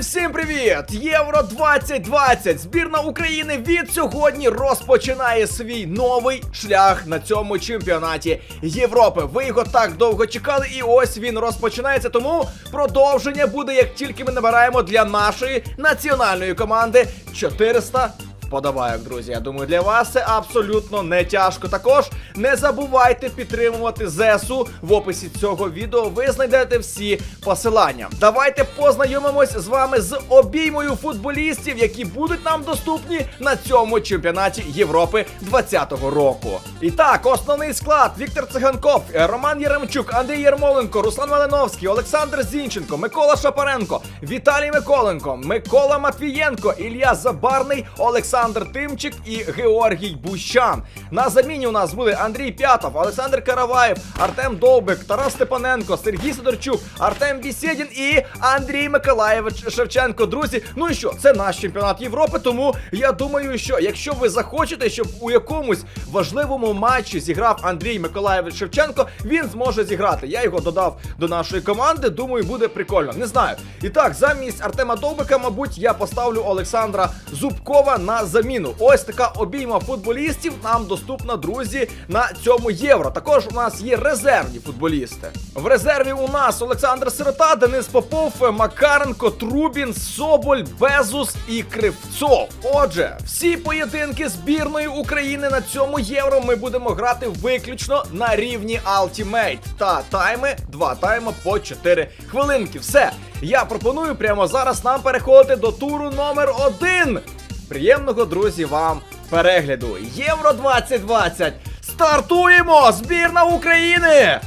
Всім привіт! Євро 2020! Збірна України від сьогодні розпочинає свій новий шлях на цьому чемпіонаті Європи. Ви його так довго чекали, і ось він розпочинається. Тому продовження буде, як тільки ми набираємо для нашої національної команди 400 Подавайок, друзі. Я думаю, для вас це абсолютно не тяжко. Також не забувайте підтримувати ЗСУ в описі цього відео. Ви знайдете всі посилання. Давайте познайомимось з вами з обіймою футболістів, які будуть нам доступні на цьому чемпіонаті Європи 2020 року. І так, основний склад: Віктор Циганков, Роман Яремчук, Андрій Ярмоленко, Руслан Малиновський, Олександр Зінченко, Микола Шапаренко, Віталій Миколенко, Микола Матвієнко, Ілля Забарний, Олександр Тимчик і Георгій Бущан. На заміні у нас були Андрій П'ятов, Олександр Караваєв, Артем Довбик, Тарас Степаненко, Сергій Сидорчук, Артем Бісєдін і Андрій Миколаєвич Шевченко. Друзі, ну і що, це наш чемпіонат Європи. Тому я думаю, що якщо ви захочете, щоб у якомусь важливому матчі зіграв Андрій Миколаєвич Шевченко, він зможе зіграти. Я його додав до нашої команди. Думаю, буде прикольно. Не знаю. І так, замість Артема Довбика, мабуть, я поставлю Олександра Зубкова на заміну. Ось така обійма футболістів нам доступна, друзі, на цьому євро. Також у нас є резервні футболісти. В резерві у нас Олександр Сирота, Денис Попов, Макаренко, Трубін, Соболь, Безус і Кривцов. Отже, всі поєдинки збірної України на цьому євро ми будемо грати виключно на рівні Ultimate. Та тайми, два тайми по 4 хвилинки. Все. Я пропоную прямо зараз нам переходити до туру номер один. Приємного, друзі, вам перегляду. Євро 2020. Стартуємо! Збірна України!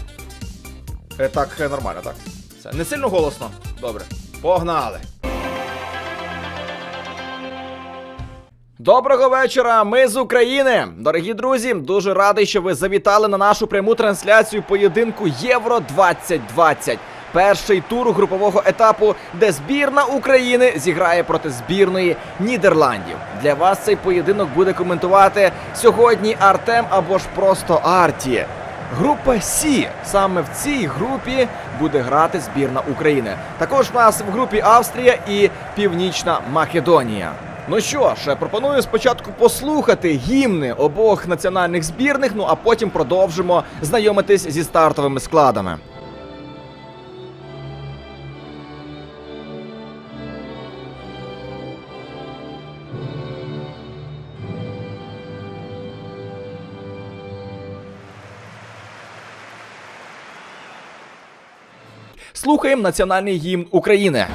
Е, так, е, нормально, так. Все. Не сильно голосно. Добре. Погнали. Доброго вечора, ми з України. Дорогі друзі, дуже радий, що ви завітали на нашу пряму трансляцію поєдинку Євро 2020. Перший тур групового етапу, де збірна України зіграє проти збірної Нідерландів. Для вас цей поєдинок буде коментувати сьогодні Артем або ж просто Арті. Група Сі. Саме в цій групі буде грати збірна України. Також в нас в групі Австрія і Північна Македонія. Ну що ж, пропоную спочатку послухати гімни обох національних збірних, ну а потім продовжимо знайомитись зі стартовими складами. Слухаємо національний гімн України.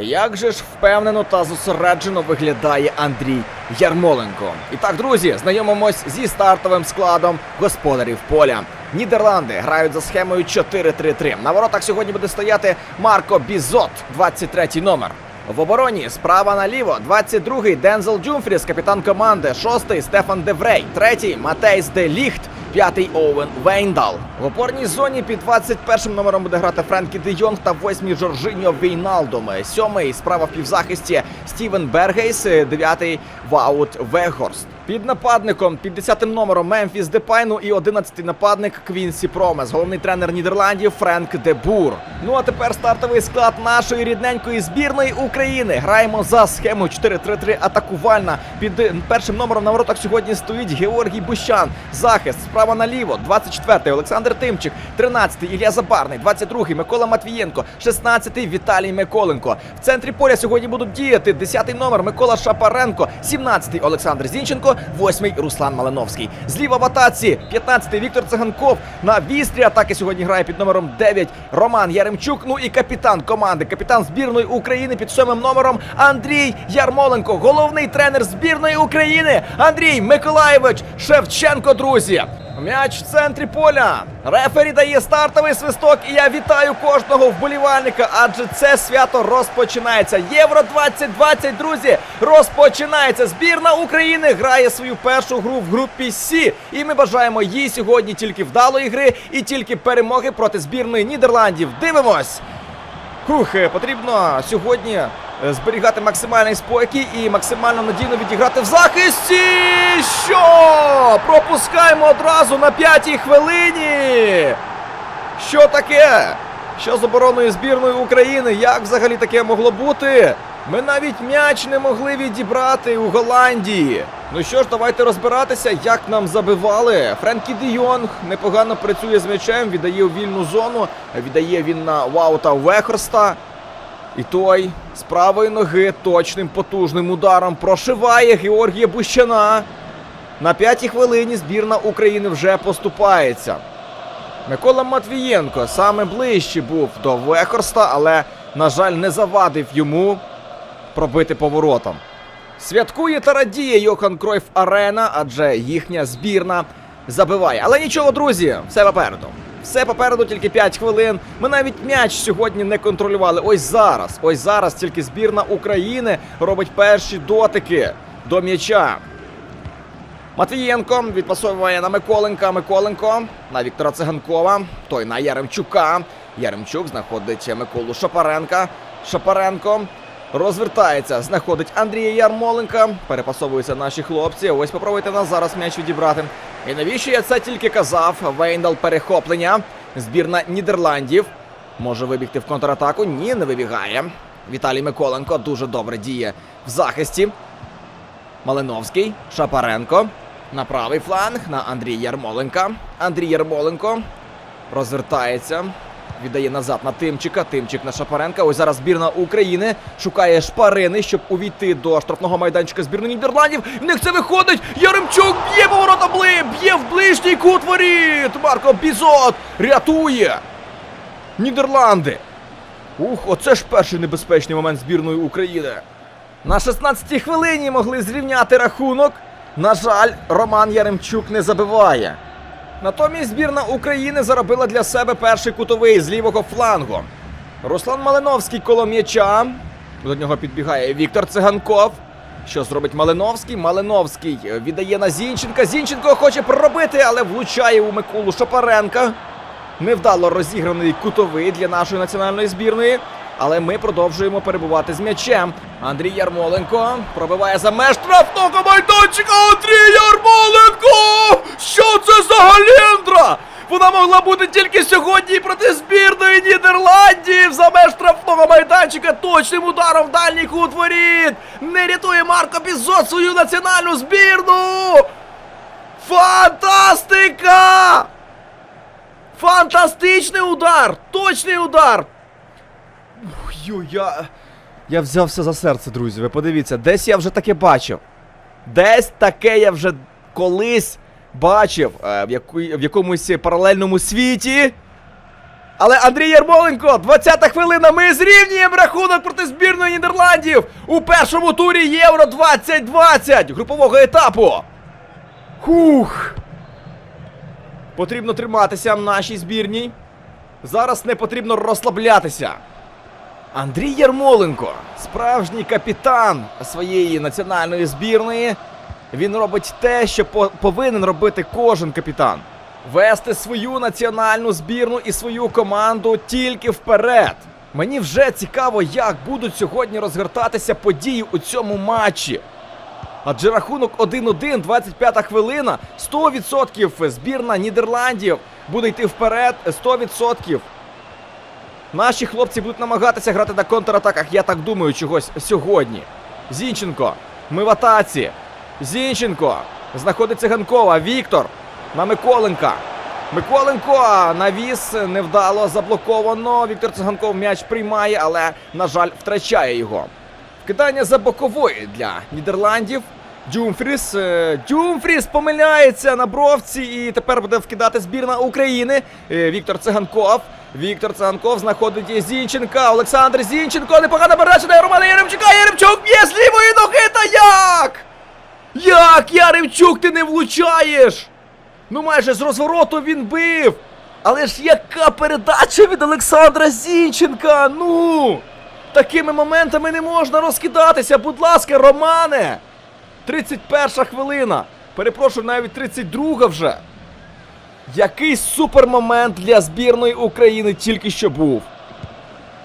Як же ж впевнено та зосереджено виглядає Андрій Ярмоленко. І так, друзі, знайомимось зі стартовим складом господарів поля. Нідерланди грають за схемою 4-3-3. На воротах сьогодні буде стояти Марко Бізот, 23 номер. В обороні справа наліво 22-й Дензел Джумфріс, капітан команди, 6-й Стефан Деврей, 3-й Матейс Де Ліхт, п'ятий Оуен Вейндал. В опорній зоні під 21 номером буде грати Френкі Де Йонг та 8-й Жоржиньо Вейналдом. 7-й справа в півзахисті Стівен Бергейс, 9-й Ваут Вегорст. Під нападником під 10 номером Мемфіс Депайну і 11-й нападник Квінсі Промес. Головний тренер Нідерландів Френк Де Бур. Ну а тепер стартовий склад нашої рідненької збірної України. Граємо за схемою 4-3-3 атакувальна. Під першим номером на воротах сьогодні стоїть Георгій Бущан. Захист справа наліво. 24-й Олександр Тимчик, 13-й Ілля Забарний, 22-й Микола Матвієнко, 16-й Віталій Миколенко. В центрі поля сьогодні будуть діяти 10-й номер Микола Шапаренко, 17-й Олександр Зінченко, 8-й Руслан Малиновський. Зліва в атаці 15-й Віктор Циганков. На вістрі атаки сьогодні грає під номером 9 Роман Яремчук. Ну і капітан команди, капітан збірної України під сьомим номером Андрій Ярмоленко. Головний тренер збірної України Андрій Миколаєвич Шевченко, друзі. М'яч в центрі поля. Рефері дає стартовий свисток, і я вітаю кожного вболівальника, адже це свято розпочинається. Євро 2020, друзі, розпочинається. Збірна України грає свою першу гру в групі Сі. І ми бажаємо їй сьогодні тільки вдалої гри і тільки перемоги проти збірної Нідерландів. Дивимось! Хух, потрібно сьогодні е, зберігати максимальний спокій і максимально надійно відіграти в захисті. Що? Пропускаємо одразу на п'ятій хвилині. Що таке? Що з обороною збірної України? Як взагалі таке могло бути? Ми навіть м'яч не могли відібрати у Голландії. Ну що ж, давайте розбиратися, як нам забивали. Френкі Де Йонг непогано працює з м'ячем, віддає у вільну зону, віддає він на Ваута Вехорста. І той з правої ноги точним потужним ударом прошиває Георгія Бущана. На п'ятій хвилині збірна України вже поступається. Микола Матвієнко саме ближче був до Вехорста, але, на жаль, не завадив йому пробити поворотом. Святкує та радіє Йохан Кройф Арена, адже їхня збірна забиває. Але нічого, друзі, все попереду. Все попереду, тільки 5 хвилин. Ми навіть м'яч сьогодні не контролювали. Ось зараз, ось зараз тільки збірна України робить перші дотики до м'яча. Матвієнко відпасовує на Миколенка. Миколенко на Віктора Циганкова. Той на Яремчука. Яремчук знаходить Миколу Шапаренка. Шапаренко розвертається, знаходить Андрія Ярмоленка. Перепасовуються наші хлопці. Ось попробуйте нас зараз м'яч відібрати. І навіщо я це тільки казав? Вейндал перехоплення. Збірна Нідерландів. Може вибігти в контратаку? Ні, не вибігає. Віталій Миколенко дуже добре діє в захисті. Малиновський, Шапаренко. На правий фланг на Андрій Ярмоленка. Андрій Ярмоленко розвертається. Віддає назад на Тимчика. Тимчик на Шапаренка. Ось зараз збірна України шукає шпарини, щоб увійти до штрафного майданчика збірної Нідерландів. В них це виходить. Яремчук б'є поворота бли, б'є в ближній кут воріт. Марко Бізот рятує. Нідерланди. Ух, оце ж перший небезпечний момент збірної України. На 16-й хвилині могли зрівняти рахунок. На жаль, Роман Яремчук не забиває. Натомість збірна України заробила для себе перший кутовий з лівого флангу. Руслан Малиновський коло м'яча. До нього підбігає Віктор Циганков. Що зробить Малиновський? Малиновський віддає на Зінченка. Зінченко хоче проробити, але влучає у Миколу Шапаренка. Невдало розіграний кутовий для нашої національної збірної. Але ми продовжуємо перебувати з м'ячем. Андрій Ярмоленко пробиває за меж штрафного майданчика. Андрій Ярмоленко! Що це за галіндра? Вона могла бути тільки сьогодні проти збірної Нідерландів за меж штрафного майданчика точним ударом в дальній кут воріт. Не рятує Марко Бізот свою національну збірну. Фантастика! Фантастичний удар! Точний удар! Ой, я. Я взявся за серце, друзі. Ви подивіться, десь я вже таке бачив. Десь таке я вже колись бачив е, в, яку... в якомусь паралельному світі. Але Андрій Ярмоленко, 20-та хвилина, ми зрівнюємо рахунок проти збірної Нідерландів у першому турі Євро 2020 групового етапу. Хух. Потрібно триматися нашій збірній. Зараз не потрібно розслаблятися. Андрій Ярмоленко, справжній капітан своєї національної збірної. Він робить те, що по- повинен робити кожен капітан. Вести свою національну збірну і свою команду тільки вперед. Мені вже цікаво, як будуть сьогодні розгортатися події у цьому матчі. Адже рахунок 1-1, 25 хвилина, 100% збірна Нідерландів буде йти вперед 100%. Наші хлопці будуть намагатися грати на контратаках, я так думаю, чогось сьогодні. Зінченко, ми в атаці. Зінченко. Знаходить Циганкова. Віктор. На Миколенка. Миколенко навіс невдало заблоковано. Віктор Циганков м'яч приймає, але, на жаль, втрачає його. Вкидання за бокової для Нідерландів. Дюмфріс. е, Дюмфріс помиляється на бровці і тепер буде вкидати збірна України. Е, Віктор Циганков. Віктор Циганков знаходить Зінченка. Олександр Зінченко. Непогана передача на Романа Яремчука. Яремчук б'є з лівої ноги. Та як? Як, Яремчук, ти не влучаєш? Ну майже з розвороту він бив. Але ж яка передача від Олександра Зінченка? Ну! Такими моментами не можна розкидатися, будь ласка, Романе! 31 хвилина. Перепрошую, навіть 32 вже. Який супермомент для збірної України тільки що був.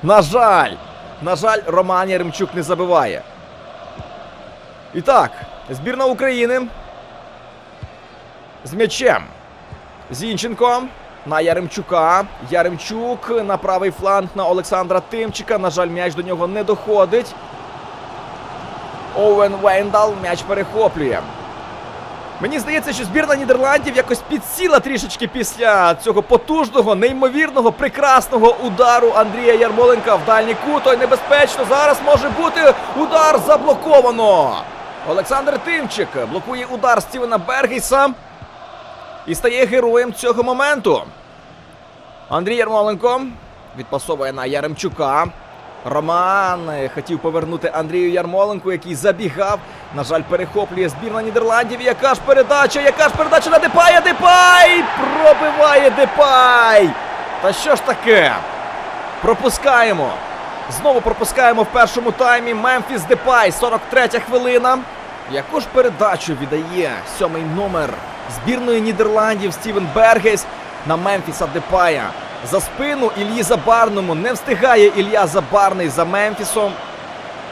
На жаль, На жаль, Роман Яремчук не забиває. І так, збірна України з м'ячем. Зінченко на Яремчука. Яремчук на правий фланг на Олександра Тимчика. На жаль, м'яч до нього не доходить. Оуен Вейндал м'яч перехоплює. Мені здається, що збірна Нідерландів якось підсіла трішечки після цього потужного, неймовірного, прекрасного удару Андрія Ярмоленка в дальній кут. Ой, небезпечно. Зараз може бути удар заблоковано. Олександр Тимчик блокує удар Стівена Бергейса і стає героєм цього моменту. Андрій Ярмоленко відпасовує на Яремчука. Роман хотів повернути Андрію Ярмоленку, який забігав. На жаль, перехоплює збірна Нідерландів. Яка ж передача? Яка ж передача на Депая? Депай! Пробиває Депай! Та що ж таке? Пропускаємо. Знову пропускаємо в першому таймі. Мемфіс Депай, 43 хвилина. Яку ж передачу віддає сьомий номер збірної Нідерландів Стівен Бергес на Мемфіса Депая. За спину Ільї Забарному не встигає Ілля Забарний за Мемфісом.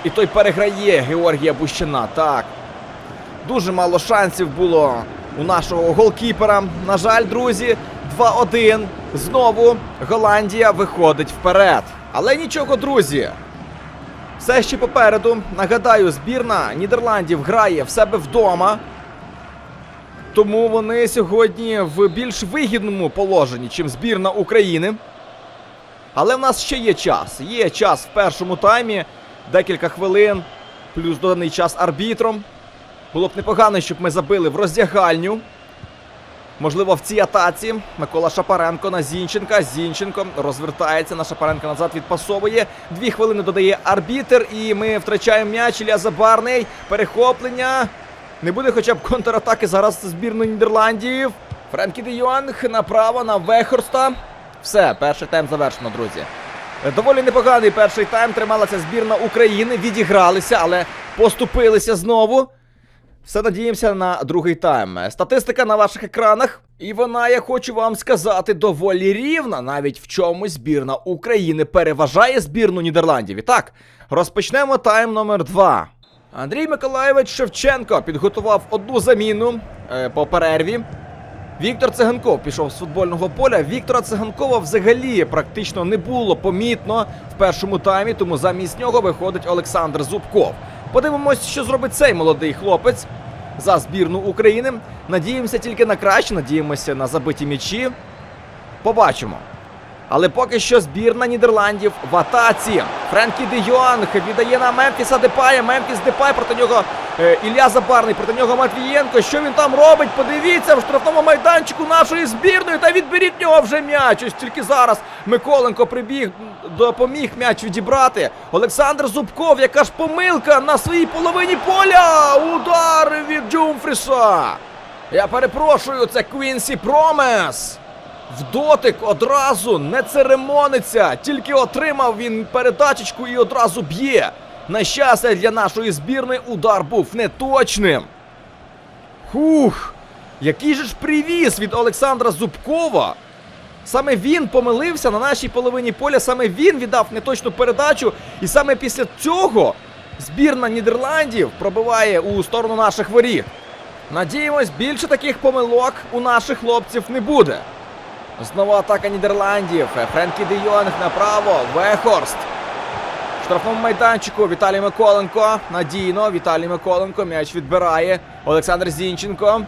І той переграє Георгія Бущина. Так. Дуже мало шансів було у нашого голкіпера. На жаль, друзі, 2-1. Знову Голландія виходить вперед. Але нічого, друзі. Все ще попереду. Нагадаю, збірна Нідерландів грає в себе вдома. Тому вони сьогодні в більш вигідному положенні, чим збірна України. Але в нас ще є час. Є час в першому таймі, декілька хвилин, плюс доданий час арбітром. Було б непогано, щоб ми забили в роздягальню. Можливо, в цій атаці Микола Шапаренко на Зінченка. Зінченко розвертається на Шапаренка назад відпасовує. Дві хвилини додає арбітер, і ми втрачаємо м'яч. Ілля Забарний. Перехоплення. Не буде хоча б контратаки зараз збірної Нідерландів. Френкі де Йонг направо на Вехорста. Все, перший тайм завершено, друзі. Е, Доволі непоганий перший тайм. Трималася збірна України. Відігралися, але поступилися знову. Все надіємося на другий тайм. Статистика на ваших екранах. І вона, я хочу вам сказати, доволі рівна. Навіть в чомусь збірна України переважає збірну Нідерландів. І так, розпочнемо тайм номер 2. Андрій Миколаєвич Шевченко підготував одну заміну е, по перерві. Віктор Циганков пішов з футбольного поля. Віктора Циганкова взагалі практично не було помітно в першому таймі, тому замість нього виходить Олександр Зубков. Подивимось, що зробить цей молодий хлопець за збірну України. Надіємося тільки на краще, надіємося на забиті м'ячі. Побачимо. Але поки що збірна Нідерландів в атаці. Френкі де Йонг віддає на Мемфіса Депая. Мемфіс Депай проти нього е, Ілля Забарний, проти нього Матвієнко. Що він там робить? Подивіться в штрафному майданчику нашої збірної. Та відберіть нього вже м'яч. Ось тільки зараз Миколенко прибіг, допоміг м'яч відібрати. Олександр Зубков, яка ж помилка на своїй половині поля. Удар від Джумфріса. Я перепрошую, це Квінсі Промес. В дотик одразу не церемониться, тільки отримав він передачечку і одразу б'є. На щастя, для нашої збірної удар був неточним. Хух, який же ж привіз від Олександра Зубкова. Саме він помилився на нашій половині поля, саме він віддав неточну передачу, і саме після цього збірна Нідерландів пробиває у сторону наших воріт. Надіємось, більше таких помилок у наших хлопців не буде. Знову атака Нідерландів. Френкі де Йонг направо. Вехорст. Штрафному майданчику Віталій Миколенко. Надійно. Віталій Миколенко. М'яч відбирає. Олександр Зінченко.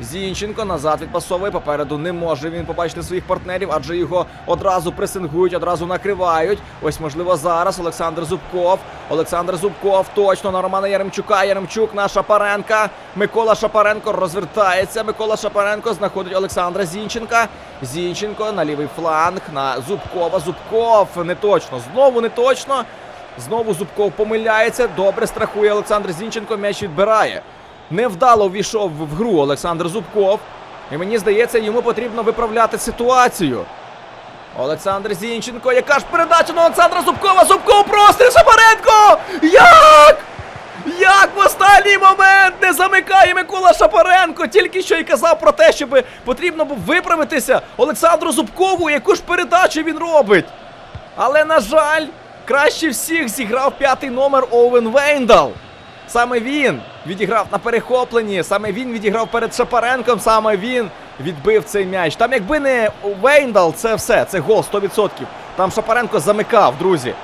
Зінченко назад відпасовує. Попереду не може він побачити своїх партнерів, адже його одразу пресингують, одразу накривають. Ось, можливо, зараз Олександр Зубков. Олександр Зубков точно на Романа Яремчука. Яремчук на Шапаренка. Микола Шапаренко розвертається. Микола Шапаренко знаходить Олександра Зінченка. Зінченко на лівий фланг на Зубкова. Зубков не точно. Знову не точно. Знову Зубков помиляється. Добре страхує Олександр Зінченко. М'яч відбирає. Невдало ввійшов в гру Олександр Зубков. І мені здається, йому потрібно виправляти ситуацію. Олександр Зінченко, яка ж передача на Олександра Зубкова? Зубков простріл Шапаренко! Як? Як в останній момент не замикає Микола Шапаренко? Тільки що й казав про те, щоб потрібно було виправитися Олександру Зубкову, яку ж передачу він робить. Але, на жаль, Краще всіх зіграв п'ятий номер Оуен Вейндал. Саме він відіграв на перехопленні, саме він відіграв перед Шапаренком, саме він відбив цей м'яч. Там, якби не Вейндал, це все, це гол 100%. Там Шапаренко замикав, друзі.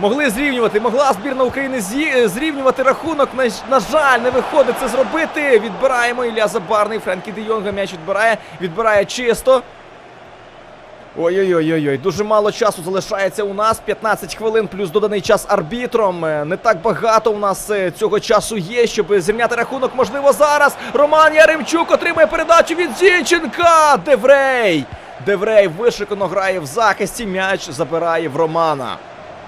Могли зрівнювати, могла збірна України зрівнювати рахунок. На, на жаль, не виходить це зробити. Відбираємо Ілля Забарний, Френкі Де Йонга м'яч відбирає, відбирає чисто. Ой-ой-ой, дуже мало часу залишається у нас. 15 хвилин плюс доданий час арбітром. Е, Не так багато у нас е, цього часу є, щоб зрівняти рахунок. Можливо, зараз. Роман Яремчук отримує передачу від Зінченка. Деврей. Деврей вишикано грає в захисті. М'яч забирає в Романа.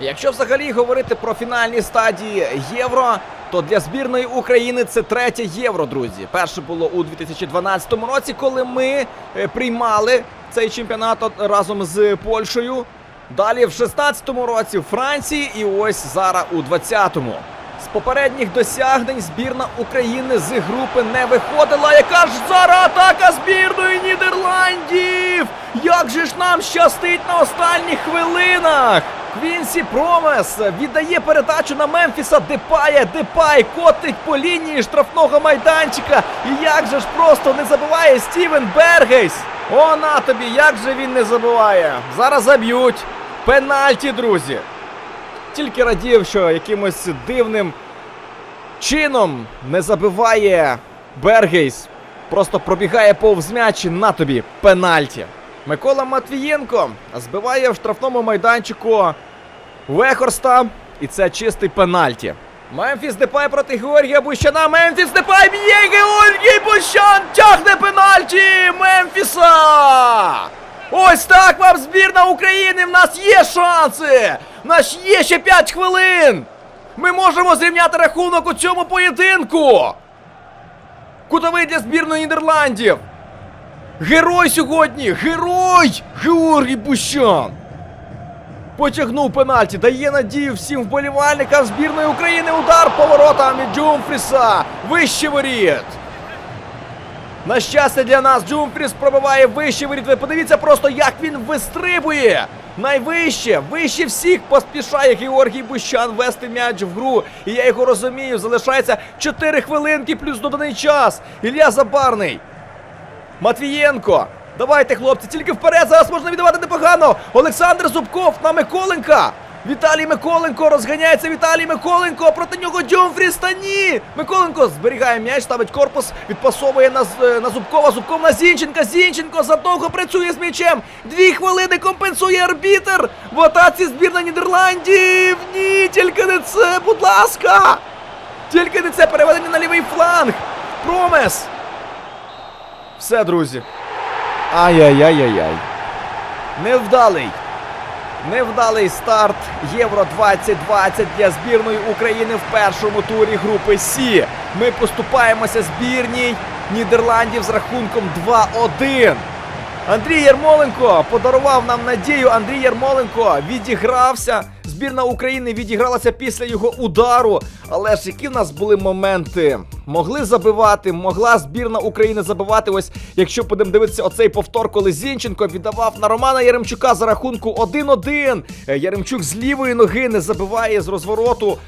Якщо взагалі говорити про фінальні стадії євро, то для збірної України це третє євро, друзі. Перше було у 2012 році, коли ми е, приймали цей чемпіонат разом з Польщею. Далі в 16-му році в Франції, і ось зараз у 20-му. З попередніх досягнень збірна України з групи не виходила. Яка ж зараз атака збірної Нідерландів? Як же ж нам щастить на останніх хвилинах? Квінсі Промес віддає передачу на Мемфіса Депая. Депай котить по лінії штрафного майданчика. І як же ж просто не забиває Стівен Бергейс. О, на тобі, як же він не забиває. Зараз заб'ють. Пенальті, друзі. Тільки радів, що якимось дивним чином не забиває Бергейс. Просто пробігає повз м'яч і на тобі пенальті. Микола Матвієнко збиває в штрафному майданчику Вехорста. І це чистий пенальті. Мемфіс Депай проти Георгія Бущана. Мемфіс Депай б'є Георгій Бущан! Тягне пенальті Мемфіса! Ось так вам збірна України! В нас є шанси! В нас є ще 5 хвилин! Ми можемо зрівняти рахунок у цьому поєдинку! Кутовий для збірної Нідерландів! Герой сьогодні! Герой! Георгій Бущан! Потягнув пенальті, дає надію всім вболівальникам збірної України. Удар поворотом від Джумфріса. Вище воріт. На щастя для нас, Джумфріс пробиває вище воріт. Ви подивіться просто, як він вистрибує. Найвище, вище всіх поспішає Георгій Бущан вести м'яч в гру. І я його розумію. Залишається 4 хвилинки плюс доданий час. Ілля Забарний. Матвієнко. Давайте, хлопці, тільки вперед. Зараз можна віддавати непогано. Олександр Зубков на Миколенка. Віталій Миколенко розганяється Віталій Миколенко. Проти нього Дьомфріс та ні. Миколенко зберігає м'яч, ставить корпус, відпасовує на, е, на Зубкова. Зубков на Зінченка. Зінченко задовго працює з м'ячем. Дві хвилини компенсує арбітер. В атаці збірна Нідерландів. Ні, тільки не це, будь ласка. Тільки не це переведення на лівий фланг. Промес. Все, друзі. Ай-яй-яй-яй-яй. Невдалий. Невдалий старт Євро 2020 для збірної України в першому турі групи Сі. Ми поступаємося збірній Нідерландів з рахунком 2-1. Андрій Ярмоленко подарував нам надію. Андрій Ярмоленко відігрався. Збірна України відігралася після його удару. Але ж які в нас були моменти? Могли забивати, могла збірна України забивати. Ось якщо будемо дивитися оцей повтор, коли Зінченко віддавав на Романа Яремчука за рахунку 1-1. Е, Яремчук з лівої ноги не забиває з розвороту.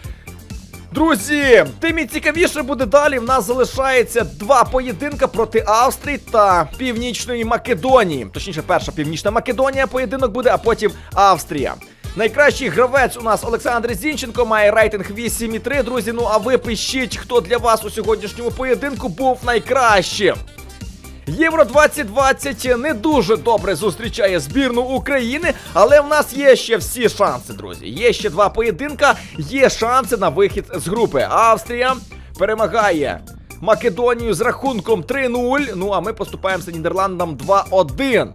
Друзі, тим і цікавіше буде далі. В нас залишається два поєдинка проти Австрії та Північної Македонії. Точніше, перша Північна Македонія поєдинок буде, а потім Австрія. Найкращий гравець у нас Олександр Зінченко має рейтинг 8,3. Друзі, ну а ви пишіть, хто для вас у сьогоднішньому поєдинку був найкращим. Євро 2020 не дуже добре зустрічає збірну України, але в нас є ще всі шанси, друзі. Є ще два поєдинка, є шанси на вихід з групи. Австрія перемагає Македонію з рахунком 3-0. Ну а ми поступаємося Нідерландам 2-1.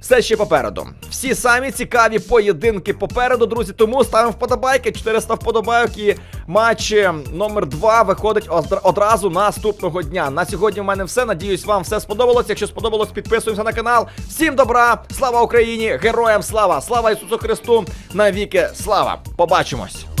Все ще попереду. Всі самі цікаві поєдинки попереду, друзі. Тому ставимо вподобайки. 400 вподобайок і матч е, номер 2 виходить одра- одразу наступного дня. На сьогодні в мене все. Надіюсь, вам все сподобалось. Якщо сподобалось, підписуємося на канал. Всім добра! Слава Україні! Героям слава! Слава Ісусу Христу! Навіки слава! Побачимось!